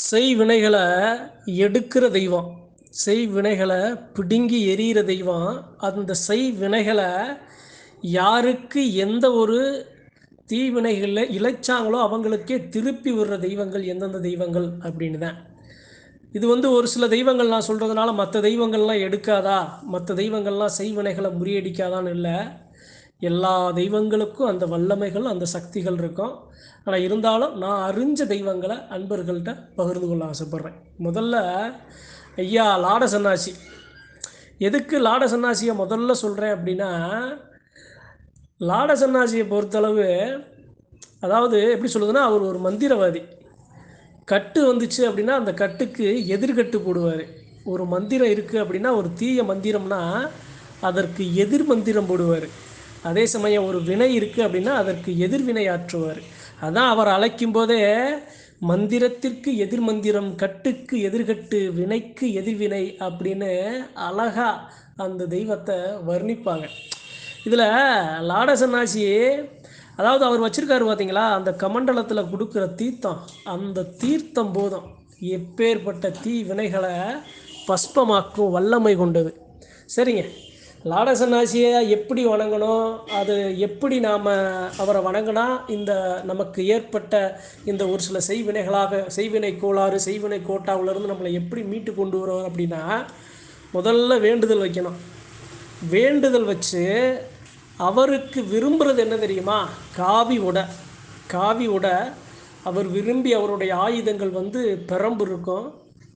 செய் வினைகளை எடுக்கிற தெய்வம். செய் வினைகளை பிடுங்கி எறிகிற தெய்வம். அந்த செய் வினைகளை யாருக்கு எந்த ஒரு தீவினைகளில் இழைச்சாங்களோ அவங்களுக்கே திருப்பி விடுற தெய்வங்கள் எந்தெந்த தெய்வங்கள் அப்படின்னு தான் இது வந்து ஒரு சில தெய்வங்கள் நான் சொல்கிறதுனால மற்ற தெய்வங்கள்லாம் எடுக்காதா? மற்ற தெய்வங்கள்லாம் செய்வினைகளை முறியடிக்காதான்னு இல்லை. எல்லா தெய்வங்களுக்கும் அந்த வல்லமைகள் அந்த சக்திகள் இருக்கும். ஆனால் இருந்தாலும் நான் அறிஞ்ச தெய்வங்களை அன்பர்கள்ட்ட பகிர்ந்து கொள்ள ஆசைப்பட்றேன். முதல்ல ஐயா லாட சன்னாசி. எதுக்கு லாட சன்னாசியை முதல்ல சொல்கிறேன் அப்படின்னா லாட சன்னாசியை பொறுத்தளவு அதாவது எப்படி சொல்லுதுன்னா அவர் ஒரு மந்திரவாதி. கட்டு வந்துச்சு அப்படின்னா அந்த கட்டுக்கு எதிர்கட்டு போடுவார். ஒரு மந்திரம் இருக்குது அப்படின்னா ஒரு தீய மந்திரம்னா அதற்கு எதிர் மந்திரம் போடுவார். அதே சமயம் ஒரு வினை இருக்குது அப்படின்னா அதற்கு எதிர்வினை ஆற்றுவார் அதான் அவர் அழைக்கும் போதே மந்திரத்திற்கு எதிர் மந்திரம் கட்டுக்கு எதிர்கட்டு வினைக்கு எதிர்வினை அப்படின்னு அழகா அந்த தெய்வத்தை வர்ணிப்பாங்க. இதில் லாட சன்னாசி அதாவது அவர் வச்சுருக்காரு பார்த்தீங்களா அந்த கமண்டலத்தில் கொடுக்குற தீர்த்தம். அந்த தீர்த்தம் போதும். எப்பேற்பட்ட தீ வினைகளை பஸ்பமாக்கும் வல்லமை கொண்டது. சரிங்க. லாட சன்னாசியை எப்படி வணங்கணும்? அது எப்படி நாம் அவரை வணங்கினா இந்த நமக்கு ஏற்பட்ட இந்த ஒரு சில செய்வினைகளாக செய்வினை கோளாறு செய்வினை கோட்டாவிலிருந்து நம்மளை எப்படி மீட்டு கொண்டு வரோம் அப்படின்னா முதல்ல வேண்டுதல் வைக்கணும். வேண்டுதல் வச்சு அவருக்கு விரும்புகிறது என்ன தெரியுமா? காவி உடை. காவி உடை அவர் விரும்பி அவருடைய ஆயுதங்கள் வந்து பெரம்பு இருக்கும்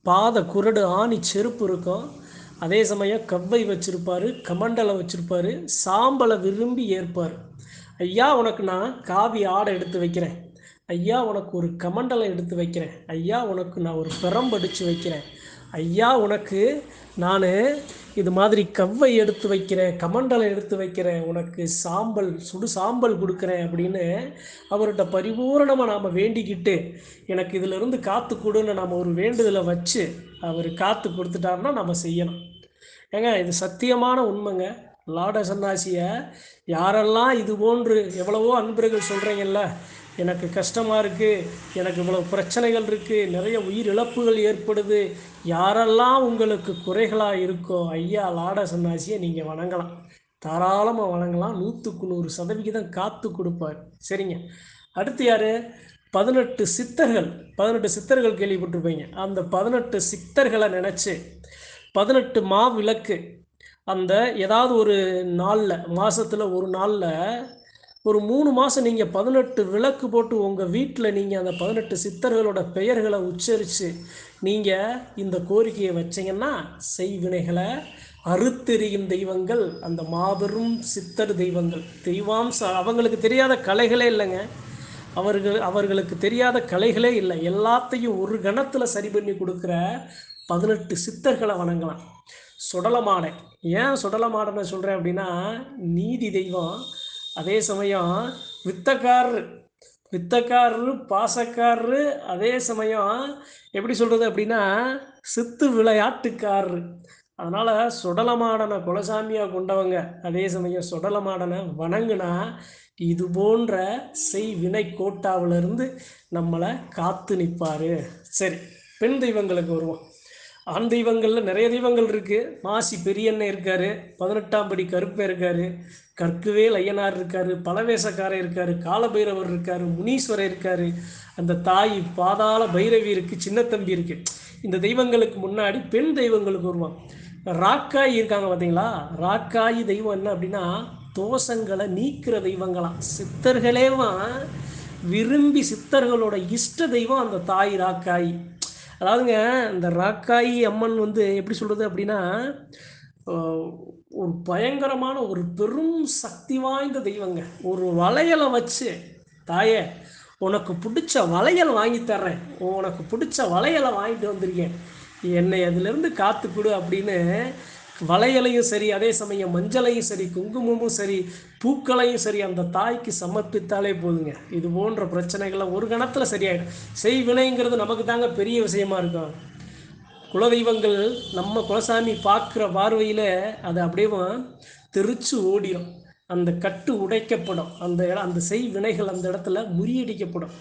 பாத குரடு ஆணி செருப்பு இருக்கும். அதே சமயம் கவ்வை வச்சுருப்பார் கமண்டலை வச்சுருப்பார் சாம்பலை விரும்பி ஏற்பார். ஐயா உனக்கு நான் காவி ஆடை எடுத்து வைக்கிறேன். ஐயா உனக்கு ஒரு கமண்டலை எடுத்து வைக்கிறேன். ஐயா உனக்கு நான் ஒரு பெரம்படிச்சு வைக்கிறேன். ஐயா உனக்கு நான் இது மாதிரி கவ்வை எடுத்து வைக்கிறேன் கமண்டலை எடுத்து வைக்கிறேன் உனக்கு சாம்பல் சுடு சாம்பல் கொடுக்குறேன் அப்படின்னு அவர்கிட்ட பரிபூரணமாக நாம் வேண்டிக்கிட்டு எனக்கு இதிலிருந்து காத்து கொடுன்னு நாம் ஒரு வேண்டுதலை வச்சு அவர் காத்து கொடுத்துட்டாருன்னா நம்ம செய்யணும். ஏங்க இது சத்தியமான உண்மைங்க. லாட சன்னாசியை யாரெல்லாம் இது போன்று எவ்வளவோ அன்பர்கள் சொல்கிறீங்கல்ல எனக்கு கஷ்டமாக இருக்குது எனக்கு இவ்வளோ பிரச்சனைகள் இருக்குது நிறைய உயிர் இழப்புகள் ஏற்படுது யாரெல்லாம் உங்களுக்கு குறைகளாக இருக்கோ ஐயா லாட சன்னாசியை நீங்கள் வணங்கலாம். தாராளமாக வணங்கலாம். நூற்றுக்கு நூறு சதவிகிதம் காத்து கொடுப்பார். சரிங்க. அடுத்து யார்? பதினெட்டு சித்தர்கள். பதினெட்டு சித்தர்கள் கேள்விப்பட்டிருப்பீங்க. அந்த பதினெட்டு சித்தர்களை நினச்சி பதினெட்டு மா விளக்கு அந்த ஏதாவது ஒரு நாளில் மாதத்தில் ஒரு நாளில் ஒரு மூணு மாதம் நீங்கள் பதினெட்டு விளக்கு போட்டு உங்கள் வீட்டில் நீங்கள் அந்த பதினெட்டு சித்தர்களோட பெயர்களை உச்சரித்து நீங்கள் இந்த கோரிக்கையை வச்சிங்கன்னா செய்வினைகளை அறுத்தெறியும் தெய்வங்கள் அந்த மாபெரும் சித்தர் தெய்வங்கள். தெய்வாம்ச அவங்களுக்கு தெரியாத கலைகளே இல்லைங்க. அவர்கள் அவர்களுக்கு தெரியாத கலைகளே இல்லை. எல்லாத்தையும் ஒரு கணத்தில் சரி பண்ணி கொடுக்குற பதினெட்டு சித்தர்களை வணங்கலாம். சுடலமாடை. ஏன் சுடலமாடனை சொல்கிறேன் அப்படின்னா நீதி தெய்வம் அதே சமயம் வித்தக்காரரு. வித்தக்காரரு பாசக்காரரு அதே சமயம் எப்படி சொல்கிறது அப்படின்னா சித்து விளையாட்டுக்காரரு. அதனால் சுடலமாடனை குலசாமியாக கொண்டவங்க அதே சமயம் சுடலமாடனை வணங்குனா இது போன்ற செய் வினை கோட்டாவிலிருந்து நம்மளை காத்து நிற்பார் சரி பெண் தெய்வங்களுக்கு வருவோம். ஆண் தெய்வங்களில் நிறைய தெய்வங்கள் இருக்குது மாசி பெரியண்ணன் இருக்கார். பதினெட்டாம் படி கருப்பே இருக்கார். கற்குவேல் ஐயனார் இருக்கார். பலவேசக்காரர் இருக்கார். காலபைரவர் இருக்கார். முனீஸ்வரர் இருக்கார். அந்த தாய் பாதாள பைரவி இருக்குது சின்னத்தம்பி இருக்குது இந்த தெய்வங்களுக்கு முன்னாடி பெண் தெய்வங்களுக்கு வருவான். ராக்காயி இருக்காங்க பார்த்தீங்களா ராக்காயி தெய்வம் என்ன அப்படின்னா தோஷங்களை நீக்கிற தெய்வங்களாம் சித்தர்களேவான் விரும்பி சித்தர்களோட இஷ்ட தெய்வம் அந்த தாய் ராக்காயி. அதாவதுங்க இந்த ராக்காயி அம்மன் வந்து எப்படி சொல்கிறது அப்படின்னா ஒரு பயங்கரமான ஒரு பெரும் சக்தி வாய்ந்த தெய்வங்க. ஒரு வளையலை வச்சு தாயே உனக்கு பிடிச்ச வளையல் வாங்கி தர்றேன். உனக்கு பிடிச்ச வளையலை வாங்கிட்டு வந்திருக்கேன். என்னை அதிலிருந்து காத்துக்கொடு அப்படின்னு வளையலையும் சரி அதே சமயம் மஞ்சளையும் சரி குங்குமமும் சரி பூக்களையும் சரி அந்த தாய்க்கு சமர்ப்பித்தாலே போதுங்க. இது போன்ற பிரச்சனைகள்லாம் ஒரு கணத்தில் சரியாயிடும். செய்வினைங்கிறது நமக்கு தாங்க பெரிய விஷயமா இருக்கும். குலதெய்வங்கள் நம்ம குலசாமி பார்க்குற பார்வையில் அது அப்படியே தெரிச்சு ஓடிடும் அந்த கட்டு உடைக்கப்படும். அந்த இடம் அந்த செய் வினைகள் அந்த இடத்துல முறியடிக்கப்படும்.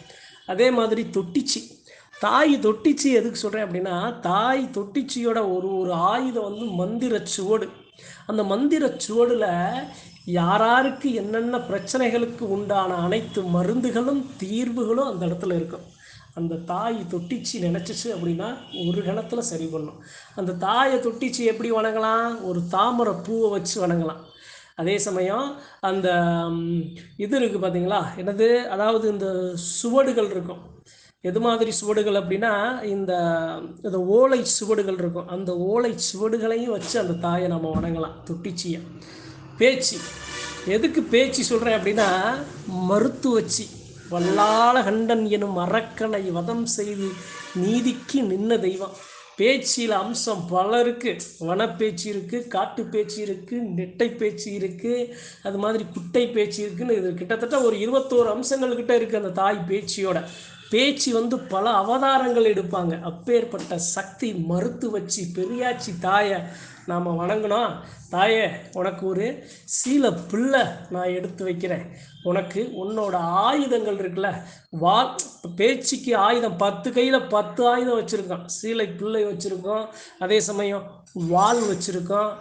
அதே மாதிரி தொட்டிச்சு. தாய் தொட்டிச்சி எதுக்கு சொல்கிறேன் அப்படின்னா தாய் தொட்டிச்சியோட ஒரு ஒரு ஆயுதம் வந்து மந்திர சுவடு. அந்த மந்திர சுவடில் யாராருக்கு என்னென்ன பிரச்சனைகளுக்கு உண்டான அனைத்து மருந்துகளும் தீர்வுகளும் அந்த இடத்துல இருக்கும். அந்த தாய் தொட்டிச்சி நினச்சிச்சு அப்படின்னா ஒரு கணத்தில் சரி பண்ணும். அந்த தாயை தொட்டிச்சி எப்படி வணங்கலாம்? ஒரு தாமரை பூவை வச்சு வணங்கலாம். அதே சமயம் அந்த இது இருக்குது பார்த்தீங்களா என்னது? அதாவது இந்த சுவடுகள் இருக்கும். எது மாதிரி சுவடுகள் அப்படின்னா இந்த இந்த ஓலை சுவடுகள் இருக்கும். அந்த ஓலை சுவடுகளையும் வச்சு அந்த தாயை நம்ம வணங்கலாம். தொட்டிச்சியை. பேச்சு. எதுக்கு பேச்சு சொல்கிறேன் அப்படின்னா மருத்துவச்சி. வல்லாள கண்டன் எனும் அரக்கனை வதம் செய்து நீதிக்கு நின்ன தெய்வம். பேச்சியில் அம்சம் பல இருக்குது வனப்பேச்சு இருக்குது காட்டு பேச்சு இருக்குது நெட்டை பேச்சு இருக்குது அது மாதிரி குட்டை பேச்சு இருக்குன்னு இது கிட்டத்தட்ட ஒரு இருபத்தோரு அம்சங்கள்கிட்ட இருக்குது அந்த தாய் பேச்சியோட. பேச்சு வந்து பல அவதாரங்கள் எடுப்பாங்க. அப்பேற்பட்ட சக்தி மறுத்து வச்சு பெரியாச்சி தாயை நாம் வணங்கினோம். தாயே உனக்கு ஒரு சீல பிள்ளை நான் எடுத்து வைக்கிறேன். உனக்கு உன்னோட ஆயுதங்கள் இருக்குல்ல வா பேச்சுக்கு ஆயுதம் பத்து கையில் பத்து ஆயுதம் வச்சுருக்கோம். சீலை பிள்ளை வச்சுருக்கோம். அதே சமயம் வால் வச்சுருக்கோம்.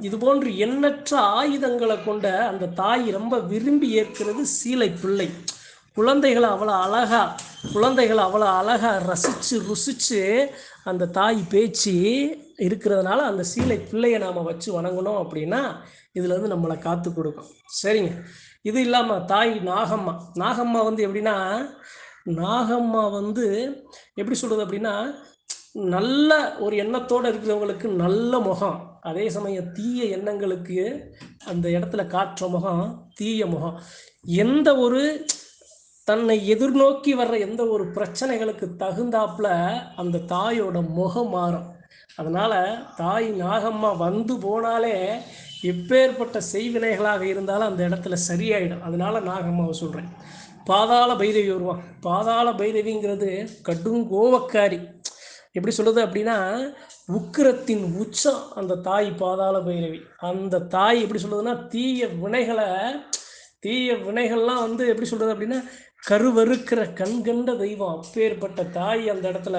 இது போன்று எண்ணற்ற ஆயுதங்களை கொண்ட அந்த தாய் ரொம்ப விரும்பி ஏற்கிறது சீலை பிள்ளை. குழந்தைகளை அவ்வளோ அழகா குழந்தைகளை அவ்வளோ அழகாக ரசித்து ருசித்து அந்த தாய் பேச்சு இருக்கிறதுனால அந்த சீலை பிள்ளையை நாம் வச்சு வணங்கணும் அப்படின்னா இதுலேருந்து நம்மளை காத்து கொடுக்கும். சரிங்க. இது இல்லாமல் தாய் நாகம்மா. நாகம்மா வந்து எப்படின்னா நாகம்மா வந்து எப்படி சொல்கிறது அப்படின்னா நல்ல ஒரு எண்ணத்தோடு இருக்கிறவங்களுக்கு நல்ல முகம். அதே சமயம் தீய எண்ணங்களுக்கு அந்த இடத்துல காட்டுற முகம் தீய முகம். எந்த ஒரு தன்னை எதிர்நோக்கி வர்ற எந்த ஒரு பிரச்சனைகளுக்கு தகுந்தாப்புல அந்த தாயோட முகம் மாறும். அதனால் தாய் நாகம்மா வந்து போனாலே எப்பேற்பட்ட செய்வினைகளாக இருந்தாலும் அந்த இடத்துல சரியாயிடும். அதனால நாகம்மாவை சொல்கிறேன் பாதாள பைரவி வருவான் பாதாள பைரவிங்கிறது கடும் கோவக்காரி எப்படி சொல்லுது அப்படின்னா உக்கிரத்தின் உச்சம் அந்த தாய் பாதாள பைரவி. அந்த தாய் எப்படி சொல்லுதுன்னா தீய வினைகளை தீய வினைகள்லாம் வந்து எப்படி சொல்கிறது அப்படின்னா கருவறுக்கிற கண்கண்ட தெய்வம். அப்பேற்பட்ட தாய் அந்த இடத்துல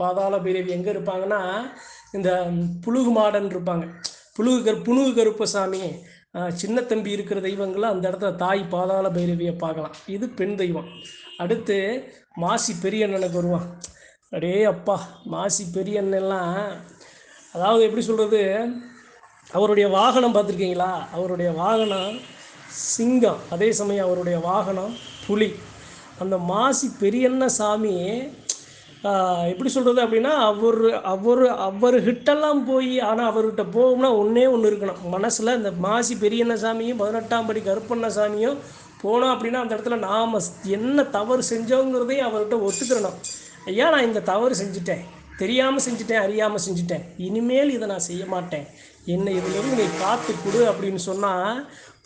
பாதாள பைரவி எங்கே இருப்பாங்கன்னா இந்த புழுகு மாடன் இருப்பாங்க. புழுகு கரு புணுகு கருப்பசாமி சின்ன தம்பி இருக்கிற தெய்வங்களை அந்த இடத்துல தாய் பாதாள பைரவியை பார்க்கலாம். இது பெண் தெய்வம். அடுத்து மாசி பெரியண்ணனுக்கு வருவான். அடே அப்பா மாசி பெரியண்ணெல்லாம் அதாவது எப்படி சொல்கிறது அவருடைய வாகனம் பார்த்துருக்கீங்களா? அவருடைய வாகனம் சிங்கம். அதே சமயம் அவருடைய வாகனம் புலி. அந்த மாசி பெரியண்ண சாமி எப்படி சொல்கிறது அப்படின்னா அவர் அவர் அவர்கிட்டலாம் போய் ஆனால் அவர்கிட்ட போகும்னா ஒன்றே ஒன்று இருக்கணும். மனசில் இந்த மாசி பெரியண்ண சாமியும் பதினெட்டாம் படி கருப்பண்ண சாமியும் போனோம் அப்படின்னா அந்த இடத்துல நாம் என்ன தவறு செஞ்சோங்கிறதையும் அவர்கிட்ட ஒத்துக்கிறணும். ஐயா நான் இந்த தவறு செஞ்சுட்டேன். தெரியாமல் செஞ்சுட்டேன் அறியாமல் செஞ்சுட்டேன். இனிமேல் இதை நான் செய்ய மாட்டேன். என்னை இதிலிருந்து நீ காத்து கொடு அப்படின்னு சொன்னால்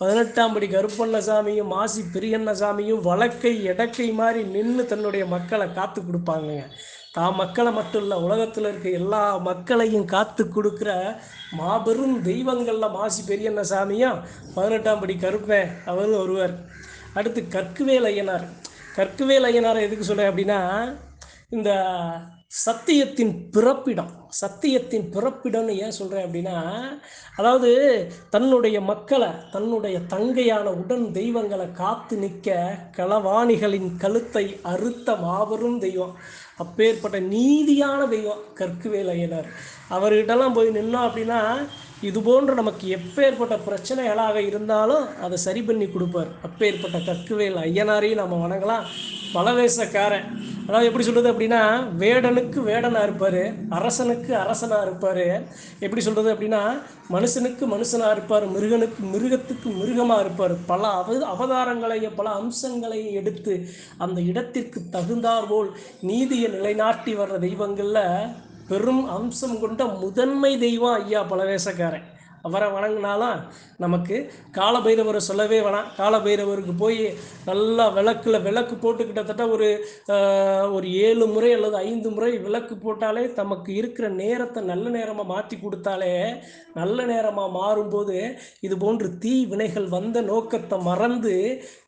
பதினெட்டாம் படி கருப்பண்ணசாமியும் மாசி பெரியண்ணசாமியும் வழக்கை எடக்கை மாதிரி நின்று தன்னுடைய மக்களை காத்து கொடுப்பாங்கங்க. தான் மக்களை மட்டும் இல்லை உலகத்தில் இருக்க எல்லா மக்களையும் காத்து கொடுக்குற மாபெரும் தெய்வங்களில் மாசி பெரியண்ணசாமியும் பதினெட்டாம் படி கருப்பேன் அவரும் ஒருவர். அடுத்து கற்குவேல் ஐயனார் கற்குவேல் ஐயனாரை எதுக்கு சொல்கிறேன் அப்படின்னா இந்த சத்தியத்தின் பிறப்பிடம். சத்தியத்தின் பிறப்பிடம்னு ஏன் சொல்கிறேன் அப்படின்னா அதாவது தன்னுடைய மக்களை தன்னுடைய தங்கையான உடன் தெய்வங்களை காத்து நிற்க களவாணிகளின் கழுத்தை அறுத்த மாபெரும் தெய்வம். அப்பேற்பட்ட நீதியான தெய்வம் கற்குவேல் ஐயனார் அவர்கிட்டலாம் போய் நின்னோம் அப்படின்னா இது போன்ற நமக்கு எப்பேற்பட்ட பிரச்சனைகளாக இருந்தாலும் அதை சரி பண்ணி கொடுப்பார். அப்பேற்பட்ட கற்குவேல் ஐயனாரையும் நம்ம வணங்கலாம். பலவேசக்காரன் அதாவது எப்படி சொல்கிறது அப்படின்னா வேடனுக்கு வேடனாக இருப்பார் அரசனுக்கு அரசனாக இருப்பார். எப்படி சொல்கிறது அப்படின்னா மனுஷனுக்கு மனுஷனாக இருப்பார் மிருகனுக்கு மிருகத்துக்கு மிருகமாக இருப்பார். பல அவ அவதாரங்களையும் பல அம்சங்களையும் எடுத்து அந்த இடத்திற்கு தகுந்தாற்போல் நீதியை நிலைநாட்டி வர்ற தெய்வங்களில் பெரும் அம்சம் கொண்ட முதன்மை தெய்வம் ஐயா பலவேசக்காரன் அவரை வணங்கினாலும் நமக்கு காலபைரவரை சொல்லவே வேணாம். காலபைரவருக்கு போய் நல்லா விளக்கில் விளக்கு போட்டு கிட்டத்தட்ட ஒரு ஒரு ஏழு முறை அல்லது ஐந்து முறை விளக்கு போட்டாலே நமக்கு இருக்கிற நேரத்தை நல்ல நேரமாக மாற்றி கொடுத்தாலே நல்ல நேரமாக மாறும்போது இது போன்று தீ வினைகள் வந்த நோக்கத்தை மறந்து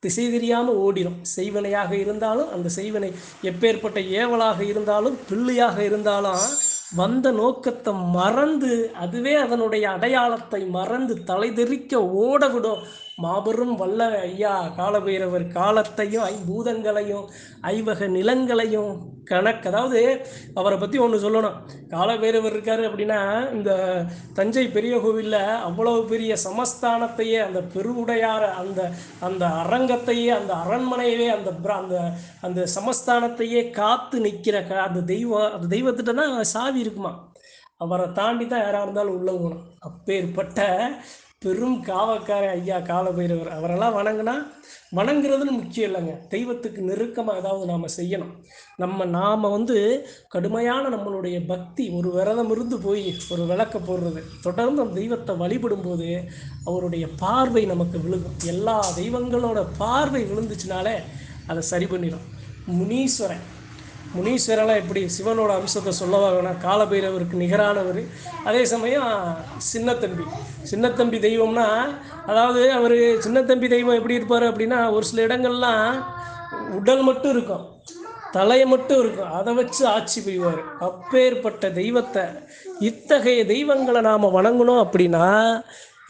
திசை தெரியாமல் ஓடிடும் செய்வினையாக இருந்தாலும் அந்த செய்வினை எப்பேற்பட்ட ஏவலாக இருந்தாலும் பிள்ளையாக இருந்தாலும் வந்த நோக்கத்தை மறந்து அதுவே அதனுடைய அடையாளத்தை மறந்து தலைதெறிக்க ஓட விடும். மாபெரும் வல்ல ஐயா காலபைரவர் காலத்தையும் ஐம்பூதங்களையும் ஐவக நிலங்களையும் கணக்கு அதாவது அவரை பற்றி ஒன்று சொல்லணும். காலபைரவர் இருக்காரு அப்படின்னா இந்த தஞ்சை பெரிய கோவிலில் அவ்வளவு பெரிய சமஸ்தானத்தையே அந்த பெருவுடையார அந்த அந்த அரங்கத்தையே அந்த அரண்மனையவே அந்த அந்த அந்த சமஸ்தானத்தையே காத்து நிற்கிற க அந்த தெய்வம் அந்த தெய்வத்திட்ட தான் சாவி இருக்குமா? அவரை தாண்டி தான் யாராக இருந்தாலும் உள்ள போகணும். அப்பேற்பட்ட பெரும் காவக்கார ஐயா காலபைரவர். அவரெல்லாம் வணங்கினா வணங்குறதுன்னு முக்கியம் இல்லைங்க. தெய்வத்துக்கு நெருக்கமாக ஏதாவது நாம் செய்யணும். நம்ம நாம் வந்து கடுமையான நம்மளுடைய பக்தி ஒரு விரதம் இருந்து போய் ஒரு விளக்க போடுறது தொடர்ந்து அந்த தெய்வத்தை வழிபடும்போது அவருடைய பார்வை நமக்கு விழுகும். எல்லா தெய்வங்களோட பார்வை விழுந்துச்சுனாலே அதை சரி பண்ணிடும். முனீஸ்வரன். முனீஸ்வரெல்லாம் எப்படி சிவனோட அம்சத்தை சொல்லவா காலபைரவருக்கு நிகரானவர். அதே சமயம் சின்னத்தம்பி. சின்னத்தம்பி தெய்வம்னா அதாவது அவர் சின்னத்தம்பி தெய்வம் எப்படி இருப்பார் அப்படின்னா ஒரு சில இடங்கள்லாம் உடல் மட்டும் இருக்கும் தலையை மட்டும் இருக்கும். அதை வச்சு ஆட்சி புரிவார். அப்பேற்பட்ட தெய்வத்தை இத்தகைய தெய்வங்களை நாம் வணங்கணும் அப்படின்னா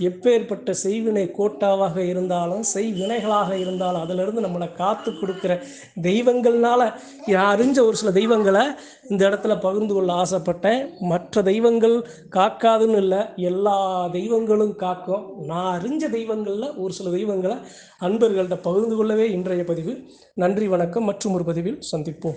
எப்பேற்பட்ட செய்வினை கோட்டாவாக இருந்தாலும் செய்வினைகளாக இருந்தாலும் அதிலிருந்து நம்மளை காத்து கொடுக்குற தெய்வங்கள்னால நான் அறிஞ்ச ஒரு சில தெய்வங்களை இந்த இடத்துல பகிர்ந்து கொள்ள ஆசைப்பட்டேன். மற்ற தெய்வங்கள் காக்காதுன்னு இல்லை எல்லா தெய்வங்களும் காக்கும். நான் அறிஞ்ச தெய்வங்களில் ஒரு சில தெய்வங்களை அன்பர்கள்ட்ட பகிர்ந்து கொள்ளவே இன்றைய பதிவு. நன்றி வணக்கம். மற்றும் ஒரு பதிவில் சந்திப்போம்.